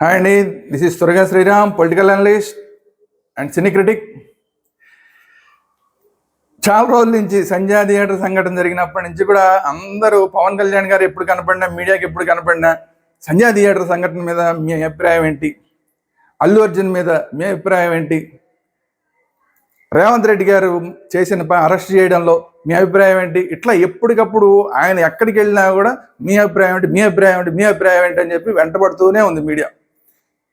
Hi అండి. This is త్వరగా Sriram political analyst and cine critic చాలా రోజుల నుంచి సంధ్యా థియేటర్ సంఘటన జరిగినప్పటి నుంచి కూడా అందరూ పవన్ కళ్యాణ్ గారు ఎప్పుడు కనపడినా మీడియాకి ఎప్పుడు కనపడినా సంధ్యా థియేటర్ సంఘటన మీద మీ అభిప్రాయం ఏంటి? అల్లు అర్జున్ మీద మీ అభిప్రాయం ఏంటి? రేవంత్ రెడ్డి గారు చేసిన ప- అరెస్ట్ చేయడంలో మీ అభిప్రాయం ఏంటి? ఇట్లా ఎప్పటికప్పుడు ఆయన ఎక్కడికి వెళ్ళినా కూడా మీ అభిప్రాయం ఏంటి? మీ అభిప్రాయం ఏంటి? మీ అభిప్రాయం ఏంటి? అని చెప్పి వెంటబడుతూనే ఉంది మీడియా.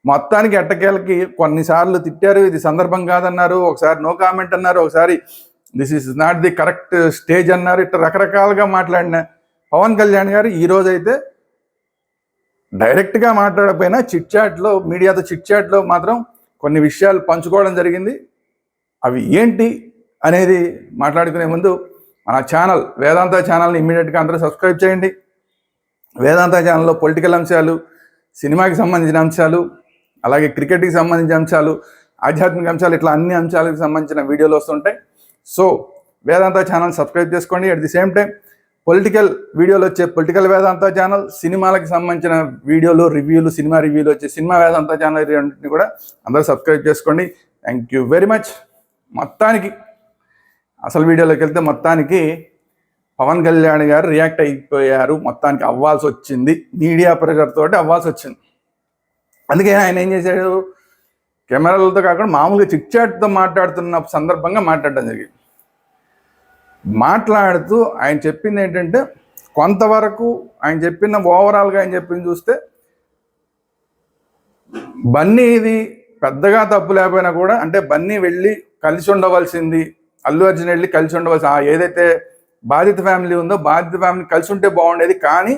మొత్తానికి ఎట్టకేలకి కొన్నిసార్లు తిట్టారు. ఇది సందర్భం కాదన్నారు. ఒకసారి నో కామెంట్ అన్నారు. ఒకసారి this is not the correct stage అన్నారు. ఇట్లా రకరకాలుగా మాట్లాడిన పవన్ కళ్యాణ్ గారు ఈరోజు అయితే డైరెక్ట్గా మాట్లాడకపోయినా చిట్ చాట్లో మీడియాతో చిట్ చాట్లో మాత్రం కొన్ని విషయాలు పంచుకోవడం జరిగింది. అవి ఏంటి అనేది మాట్లాడుకునే ముందు మన ఛానల్ వేదాంత ఛానల్ని ఇమ్మీడియట్గా అందరూ సబ్స్క్రైబ్ చేయండి. వేదాంత ఛానల్లో పొలిటికల్ అంశాలు సినిమాకి సంబంధించిన అంశాలు అలాగే క్రికెట్కి సంబంధించిన అంశాలు ఆధ్యాత్మిక అంశాలు ఇట్లా అన్ని అంశాలకు సంబంధించిన వీడియోలు వస్తుంటాయి. సో వేదాంత ఛానల్ సబ్స్క్రైబ్ చేసుకోండి. At the same time political వీడియోలు వచ్చే పొలిటికల్ వేదాంత ఛానల్ సినిమాలకు సంబంధించిన వీడియోలు రివ్యూలు సినిమా రివ్యూలు వచ్చే సినిమా వేదాంత ఛానల్ రెండింటిని కూడా అందరూ సబ్స్క్రైబ్ చేసుకోండి. థ్యాంక్ యూ వెరీ మచ్ మొత్తానికి అసలు వీడియోలోకి వెళ్తే మొత్తానికి పవన్ కళ్యాణ్ గారు రియాక్ట్ అయిపోయారు. మొత్తానికి అవ్వాల్సి వచ్చింది. మీడియా ప్రెషర్ తోటి అవ్వాల్సి వచ్చింది. అందుకే ఆయన ఏం చేశాడు? కెమెరాలతో కాకుండా మామూలుగా చిక్ చాట్తో మాట్లాడుతున్న సందర్భంగా మాట్లాడడం జరిగింది. మాట్లాడుతూ ఆయన చెప్పింది ఏంటంటే కొంతవరకు ఆయన చెప్పిన ఓవరాల్గా ఆయన చెప్పింది చూస్తే బన్నీ ఇది పెద్దగా తప్పు లేకపోయినా కూడా అంటే బన్నీ వెళ్ళి కలిసి ఉండవలసింది అల్లు అర్జున్ వెళ్ళి కలిసి ఉండవలసి ఆ ఏదైతే బాధిత ఫ్యామిలీ ఉందో బాధిత ఫ్యామిలీ కలిసి ఉంటే బాగుండేది కానీ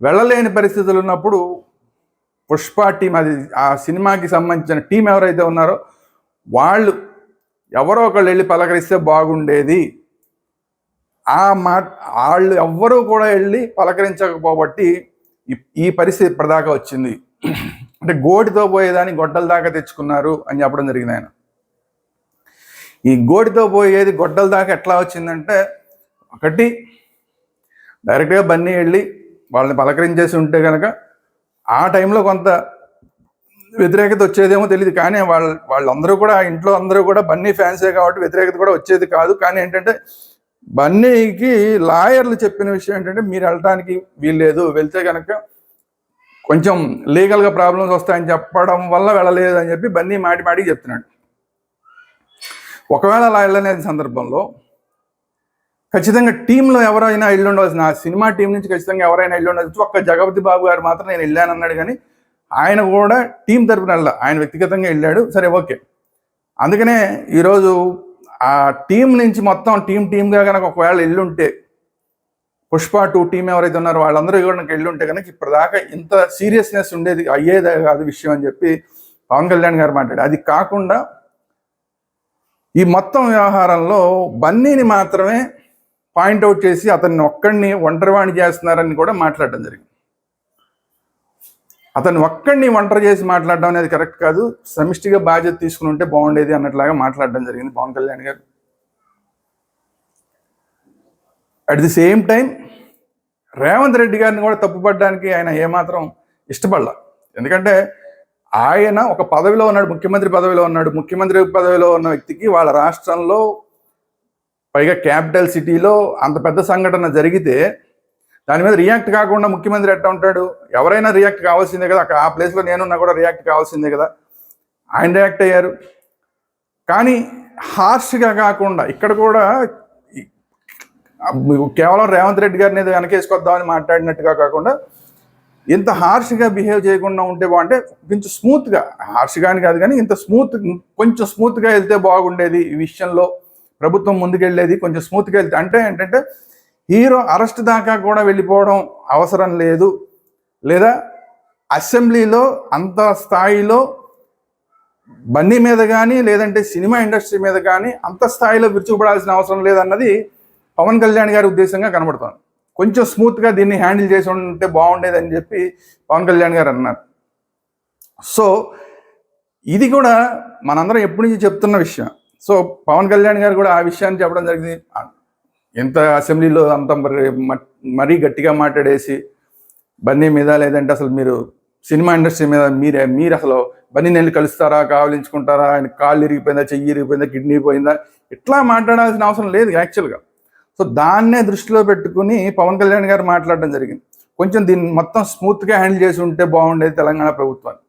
వెళ్ళలేని పరిస్థితులు ఉన్నప్పుడు పుష్ప టీం అది ఆ సినిమాకి సంబంధించిన టీం ఎవరైతే ఉన్నారో వాళ్ళు ఎవరో ఒకళ్ళు వెళ్ళి పలకరిస్తే బాగుండేది. ఆ మా వాళ్ళు ఎవ్వరూ కూడా వెళ్ళి పలకరించకపోబట్టి ఈ- ఈ పరిస్థితి ఇప్పటిదాకా వచ్చింది. అంటే గోటితో పోయేదాన్ని గొడ్డల దాకా తెచ్చుకున్నారు అని చెప్పడం జరిగింది ఆయన. ఈ గోటితో పోయేది గొడ్డల దాకా ఎట్లా వచ్చిందంటే ఒకటి డైరెక్ట్గా బన్నీ వెళ్ళి వాళ్ళని పలకరించేసి ఉంటే కనుక ఆ టైంలో కొంత వ్యతిరేకత వచ్చేదేమో తెలియదు కానీ వాళ్ళ వాళ్ళందరూ కూడా ఆ ఇంట్లో అందరూ కూడా బన్నీ ఫ్యాన్సే కాబట్టి వ్యతిరేకత కూడా వచ్చేది కాదు. కానీ ఏంటంటే బన్నీకి లాయర్లు చెప్పిన విషయం ఏంటంటే మీరు వెళ్ళటానికి వీల్లేదు. వెళ్తే కనుక కొంచెం లీగల్గా ప్రాబ్లమ్స్ వస్తాయని చెప్పడం వల్ల వెళ్ళలేదు అని చెప్పి బన్నీ మాటి మాటికి చెప్తున్నాడు. ఒకవేళ అలా అనేది సందర్భంలో ఖచ్చితంగా టీంలో ఎవరైనా వెళ్ళి ఉండవచ్చు నా సినిమా టీం నుంచి ఖచ్చితంగా ఎవరైనా వెళ్ళి ఉండవచ్చు ఒక్క జగపతి బాబు గారు మాత్రం నేను వెళ్ళాను అన్నాడు కానీ ఆయన కూడా టీం తరపున వెళ్ళా ఆయన వ్యక్తిగతంగా వెళ్ళాడు. సరే ఓకే. అందుకనే ఈరోజు ఆ టీం నుంచి మొత్తం టీం టీంగా కనుక ఒకవేళ ఎల్లుంటే పుష్ప టూ టీం ఎవరైతే ఉన్నారో వాళ్ళందరూ కూడా నాకు ఎల్లుంటే కనుక ఇప్పటిదాకా ఇంత సీరియస్నెస్ ఉండేది అయ్యేదే కాదు విషయం అని చెప్పి పవన్ కళ్యాణ్ గారు మాట్లాడారు. అది కాకుండా ఈ మొత్తం వ్యవహారంలో బన్నీని మాత్రమే పాయింట్అవుట్ చేసి అతన్ని ఒక్కడిని ఒంటరివాణి చేస్తున్నారని కూడా మాట్లాడడం జరిగింది. అతను ఒక్కడిని ఒంటరి చేసి మాట్లాడడం అనేది కరెక్ట్ కాదు. సమిష్టిగా బాధ్యత తీసుకుని ఉంటే బాగుండేది అన్నట్లాగా మాట్లాడడం జరిగింది Pawan Kalyan garu. At the same time Revanth Reddy గారిని కూడా తప్పుపడడానికి ఆయన ఏమాత్రం ఇష్టపడాల. ఎందుకంటే ఆయన ఒక పదవిలో ఉన్నాడు ముఖ్యమంత్రి పదవిలో ఉన్నాడు. ముఖ్యమంత్రి పదవిలో ఉన్న వ్యక్తికి వాళ్ళ రాష్ట్రంలో పైగా క్యాపిటల్ సిటీలో అంత పెద్ద సంఘటన జరిగితే దాని మీద రియాక్ట్ కాకుండా ముఖ్యమంత్రి ఎట్లా ఉంటాడు? ఎవరైనా రియాక్ట్ కావాల్సిందే కదా. అక్కడ ఆ ప్లేస్లో నేనున్నా కూడా రియాక్ట్ కావాల్సిందే కదా. ఆయన రియాక్ట్ అయ్యారు. కానీ హార్ష్గా కాకుండా ఇక్కడ కూడా కేవలం రేవంత్ రెడ్డి గారిని ఏదో వెనకేసుకొద్దామని మాట్లాడినట్టుగా కాకుండా ఇంత హార్ష్గా బిహేవ్ చేయకుండా ఉంటే బాగుంటే కొంచెం స్మూత్గా. హార్ష్గా అని కాదు కానీ ఇంత స్మూత్ కొంచెం స్మూత్గా వెళ్తే బాగుండేది ఈ విషయంలో. ప్రభుత్వం ముందుకెళ్ళేది కొంచెం స్మూత్గా వెళ్తే అంటే ఏంటంటే హీరో అరెస్ట్ దాకా కూడా వెళ్ళిపోవడం అవసరం లేదు. లేదా అసెంబ్లీలో అంత స్థాయిలో బండి మీద కానీ లేదంటే సినిమా ఇండస్ట్రీ మీద కానీ అంత స్థాయిలో విరుచుకుపడాల్సిన అవసరం లేదన్నది పవన్ కళ్యాణ్ గారి ఉద్దేశంగా కనబడుతోంది. కొంచెం స్మూత్గా దీన్ని హ్యాండిల్ చేసి ఉంటే బాగుండేదని చెప్పి పవన్ కళ్యాణ్ గారు అన్నారు. సో ఇది కూడా మనందరం ఎప్పటి నుంచి చెప్తున్న విషయం. సో పవన్ కళ్యాణ్ గారు కూడా ఆ విషయాన్ని చెప్పడం జరిగింది. ఎంత అసెంబ్లీలో అంత మరీ గట్టిగా మాట్లాడేసి బన్నీ మీద లేదంటే అసలు మీరు సినిమా ఇండస్ట్రీ మీద మీరే మీరు అసలు బన్నీ నెల్లి కలుస్తారా కావలించుకుంటారా ఆయన కాళ్ళు ఇరిగిపోయిందా చెయ్యి ఇరిగిపోయిందా కిడ్నీ పోయిందా ఇట్లా మాట్లాడాల్సిన అవసరం లేదు యాక్చువల్గా సో దాన్నే దృష్టిలో పెట్టుకుని పవన్ కళ్యాణ్ గారు మాట్లాడడం జరిగింది. కొంచెం దీన్ని మొత్తం స్మూత్గా హ్యాండిల్ చేసి ఉంటే బాగుండేది తెలంగాణ ప్రభుత్వాన్ని.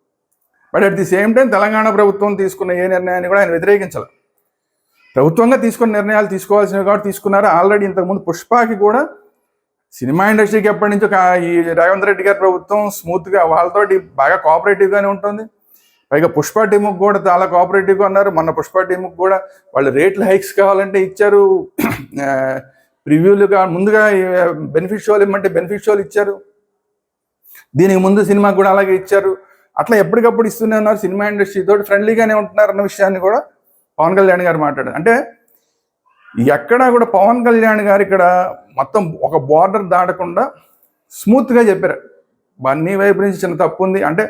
But at the same time Telangana ప్రభుత్వం తీసుకున్న ఏ నిర్ణయాన్ని కూడా ఆయన వ్యతిరేకించాలి. ప్రభుత్వంగా తీసుకున్న నిర్ణయాలు తీసుకోవాల్సినవి కాబట్టి తీసుకున్నారు? ఆల్రెడీ ఇంతకుముందు పుష్పకి కూడా సినిమా ఇండస్ట్రీకి ఎప్పటి నుంచో ఈ రేవంత్ రెడ్డి గారి ప్రభుత్వం స్మూత్గా వాళ్ళతోటి బాగా కోఆపరేటివ్గానే ఉంటుంది. పైగా పుష్ప టీముకి కూడా చాలా కోఆపరేటివ్గా ఉన్నారు. మొన్న పుష్ప టీముకి కూడా వాళ్ళు రేట్లు హైక్స్ కావాలంటే ఇచ్చారు. ప్రివ్యూలుగా ముందుగా బెనిఫిట్ షోలు ఇమ్మంటే బెనిఫిట్ షోలు ఇచ్చారు. దీనికి ముందు సినిమా కూడా అలాగే ఇచ్చారు. అట్లా ఎప్పటికప్పుడు ఇస్తూనే ఉన్నారు. సినిమా ఇండస్ట్రీ తోటి ఫ్రెండ్లీగానే ఉంటున్నారు అన్న విషయాన్ని కూడా పవన్ కళ్యాణ్ గారు మాట్లాడారు. అంటే ఎక్కడా కూడా పవన్ కళ్యాణ్ గారు ఇక్కడ మొత్తం ఒక బార్డర్ దాటకుండా స్మూత్గా చెప్పారు. బన్నీ వైపు నుంచి చిన్న తప్పు ఉంది. అంటే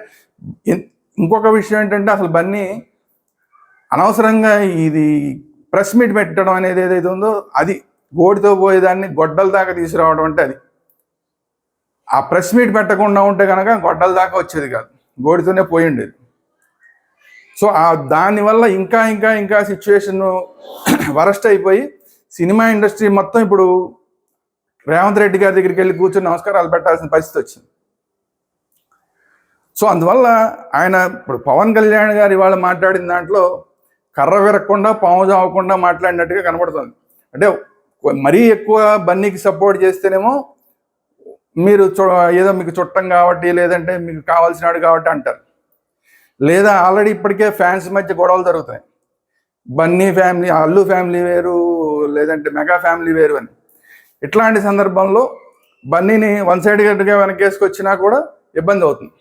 ఇంకొక విషయం ఏంటంటే అసలు బన్నీ అనవసరంగా ఇది ప్రెస్ మీట్ పెట్టడం అనేది ఏదైతే ఉందో అది గోడితో పోయేదాన్ని గొడ్డల దాకా తీసుకురావడం అంటే అది. ఆ ప్రెస్ మీట్ పెట్టకుండా ఉంటే కనుక గొడ్డల దాకా వచ్చేది కాదు. గోడితోనే పోయి ఉండేది. సో ఆ దానివల్ల ఇంకా ఇంకా ఇంకా సిచ్యువేషన్ వరస్ట్ అయిపోయి సినిమా ఇండస్ట్రీ మొత్తం ఇప్పుడు రేవంత్ రెడ్డి గారి దగ్గరికి వెళ్ళి కూర్చొని నమస్కారాలు పెట్టాల్సిన పరిస్థితి వచ్చింది. సో అందువల్ల ఆయన ఇప్పుడు పవన్ కళ్యాణ్ గారు ఇవాళ మాట్లాడిన దాంట్లో కర్ర విరగకుండా పాము చావకుండా మాట్లాడినట్టుగా కనబడుతుంది. అంటే మరీ ఎక్కువ బన్నీకి సపోర్ట్ చేస్తేనేమో మీరు చు- ఏదో మీకు చుట్టం కాబట్టి లేదంటే మీకు కావాల్సినాడు కాబట్టి అంటారు. లేదా ఆల్రెడీ ఇప్పటికే ఫ్యాన్స్ మధ్య గొడవలు జరుగుతాయి బన్నీ ఫ్యామిలీ అల్లు ఫ్యామిలీ వేరు లేదంటే మెగా ఫ్యామిలీ వేరు అని. ఇట్లాంటి సందర్భంలో బన్నీని వన్ సైడ్గా వెనకేసుకొచ్చినా కూడా ఇబ్బంది అవుతుంది.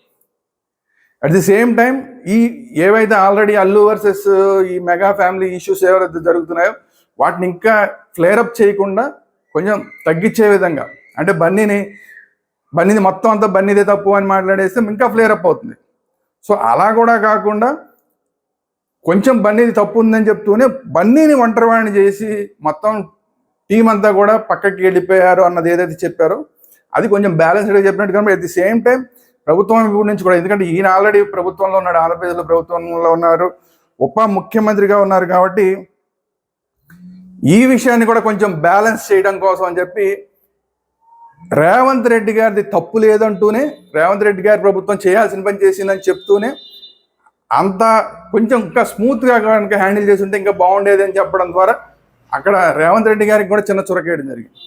అట్ ది సేమ్ టైం ఈ ఏవైతే ఆల్రెడీ అల్లు వర్సెస్ ఈ మెగా ఫ్యామిలీ ఇష్యూస్ ఎవరైతే జరుగుతున్నాయో వాటిని ఇంకా ఫ్లేరప్ చేయకుండా కొంచెం తగ్గించే విధంగా. అంటే బన్నీని బన్నీది మొత్తం అంతా బన్నీదే తప్పు అని మాట్లాడేస్తే ఇంకా ఫ్లేరప్ అవుతుంది. సో అలా కూడా కాకుండా కొంచెం బన్నీది తప్పు ఉందని చెప్తూనే బన్నీని ఒంటరివాణి చేసి మొత్తం టీం అంతా కూడా పక్కకి వెళ్ళిపోయారు అన్నది ఏదైతే చెప్పారో అది కొంచెం బ్యాలెన్స్డ్గా చెప్పినట్టు కానీ అట్ ది సేమ్ టైం ప్రభుత్వం వైపు నుంచి కూడా ఎందుకంటే ఈయన ఆల్రెడీ ప్రభుత్వంలో ఉన్నాడు ఆంధ్రప్రదేశ్లో ప్రభుత్వంలో ఉన్నారు ఉప ముఖ్యమంత్రిగా ఉన్నారు కాబట్టి ఈ విషయాన్ని కూడా కొంచెం బ్యాలెన్స్ చేయడం కోసం అని చెప్పి రేవంత్ రెడ్డి గారిది తప్పు లేదంటూనే రేవంత్ రెడ్డి గారి ప్రభుత్వం చేయాల్సిన పని చేసిందని చెప్తూనే అంత కొంచెం ఇంకా స్మూత్గా కనుక హ్యాండిల్ చేసి ఉంటే ఇంకా బాగుండేది అని చెప్పడం ద్వారా అక్కడ రేవంత్ రెడ్డి గారికి కూడా చిన్న చురకేయడం జరిగింది.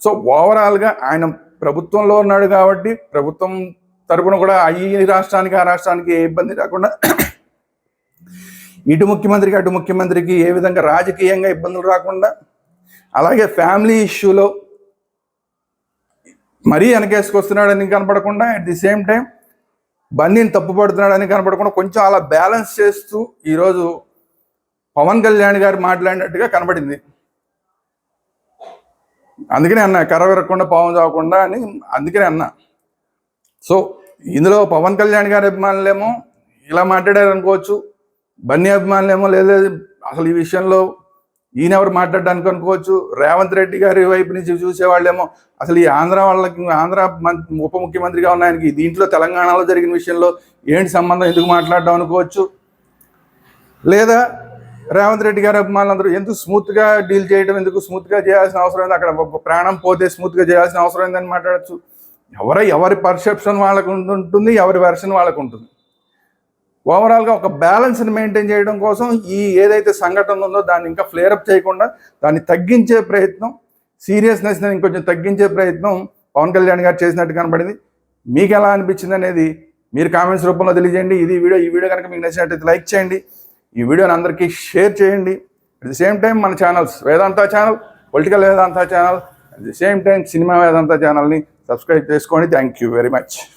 సో ఓవరాల్గా ఆయన ప్రభుత్వంలో ఉన్నాడు కాబట్టి ప్రభుత్వం తరపున కూడా ఈ రాష్ట్రానికి ఆ రాష్ట్రానికి ఏ ఇబ్బంది రాకుండా ఇటు ముఖ్యమంత్రికి అటు ముఖ్యమంత్రికి ఏ విధంగా రాజకీయంగా ఇబ్బందులు రాకుండా అలాగే ఫ్యామిలీ ఇష్యూలో మరీ వెనకేసుకొస్తున్నాడని కనపడకుండా అట్ ది సేమ్ టైం బన్నీని తప్పుపడుతున్నాడని కనపడకుండా కొంచెం అలా బ్యాలెన్స్ చేస్తూ ఈరోజు పవన్ కళ్యాణ్ గారు మాట్లాడినట్టుగా కనబడింది అందుకనే అన్న కర్ర విరగకుండా పావం చావకుండా అని అందుకనే అన్నా. సో ఇందులో పవన్ కళ్యాణ్ గారి అభిమానులేమో ఇలా మాట్లాడారు అనుకోవచ్చు బన్నీ అభిమానులేమో లేదా అసలు ఈ విషయంలో ఈయన ఎవరు మాట్లాడడానికి అనుకోవచ్చు? రేవంత్ రెడ్డి గారి వైపు నుంచి చూసేవాళ్ళేమో అసలు ఈ ఆంధ్ర వాళ్ళకి ఆంధ్ర మం- ఉప ముఖ్యమంత్రిగా ఉన్న ఆయనకి దీంట్లో తెలంగాణలో జరిగిన విషయంలో ఏంటి సంబంధం? ఎందుకు మాట్లాడడం అనుకోవచ్చు? లేదా రేవంత్ రెడ్డి గారి అభిమానులందరూ ఎందుకు స్మూత్గా డీల్ చేయడం ఎందుకు స్మూత్గా చేయాల్సిన అవసరం ఉంది అక్కడ ప్రాణం పోతే స్మూత్గా చేయాల్సిన అవసరం ఏందని మాట్లాడచ్చు. ఎవరు ఎవరి పర్సెప్షన్ వాళ్ళకు ఉంటుంది ఎవరి వెర్షన్ వాళ్ళకు ఉంటుంది. ఓవరాల్గా ఒక బ్యాలెన్స్ని మెయింటైన్ చేయడం కోసం ఈ ఏదైతే సంఘటన ఉందో దాన్ని ఇంకా ఫ్లేరప్ అప్ చేయకుండా దాన్ని తగ్గించే ప్రయత్నం సీరియస్నెస్ని ఇంకొంచెం తగ్గించే ప్రయత్నం పవన్ కళ్యాణ్ గారు చేసినట్టు కనబడింది. మీకు ఎలా అనిపించింది అనేది మీరు కామెంట్స్ రూపంలో తెలియజేయండి. ఇది వీడియో ఈ వీడియో కనుక మీకు నచ్చినట్టయితే లైక్ చేయండి. ఈ వీడియోని అందరికీ షేర్ చేయండి. అట్ ది సేమ్ టైం మన channels Vedanta channel political Vedanta channel at the same time cinema Vedanta ఛానల్ని సబ్స్క్రైబ్ చేసుకోండి. Thank you very much